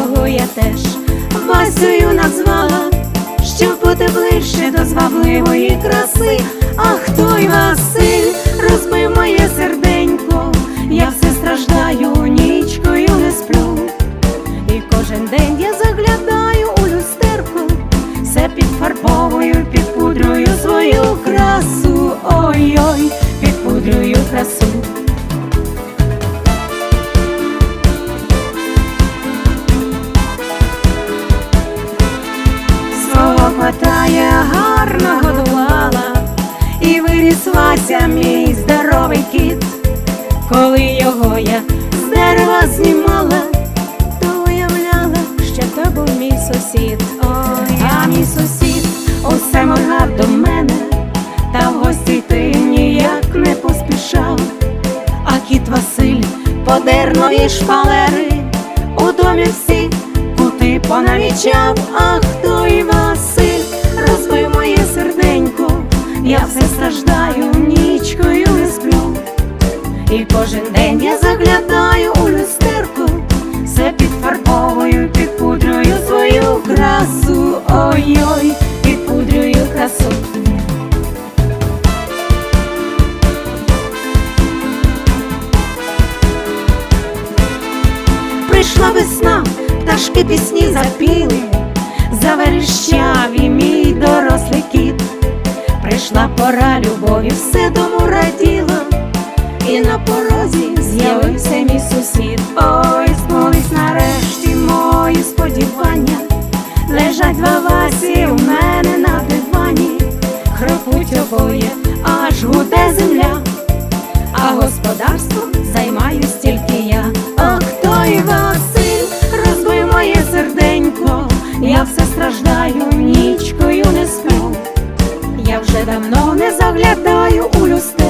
його я теж Васею назвала, щоб бути ближче до звабливої краси, а хто й Василь розбив моє серденько, я все страждаю, нічкою не сплю, і кожен день я заглядаю у люстерку, все підфарбовую, підпудрую свою красу, ой-ой, підпудрую красу. І мій здоровий кіт. Коли його я з дерева знімала, то уявляла, що то був мій сусід. Ой, а мій сусід усе моргав до мене, та в гості йти ніяк не поспішав. А кіт Василь подерної шпалери у домі всі кути понамічав, ах красу. Прийшла весна, пташки пісні запіли, заверещав і мій дорослий кіт. Прийшла пора любові, все дому раділо, і на порозі з'явився мій сусід. Ой, збулись нарешті воє, аж гуде земля, а господарством займаюсь тільки я. Ох, той Василь, розбив моє серденько, я все страждаю, нічкою не сплю. Я вже давно не заглядаю у люсте.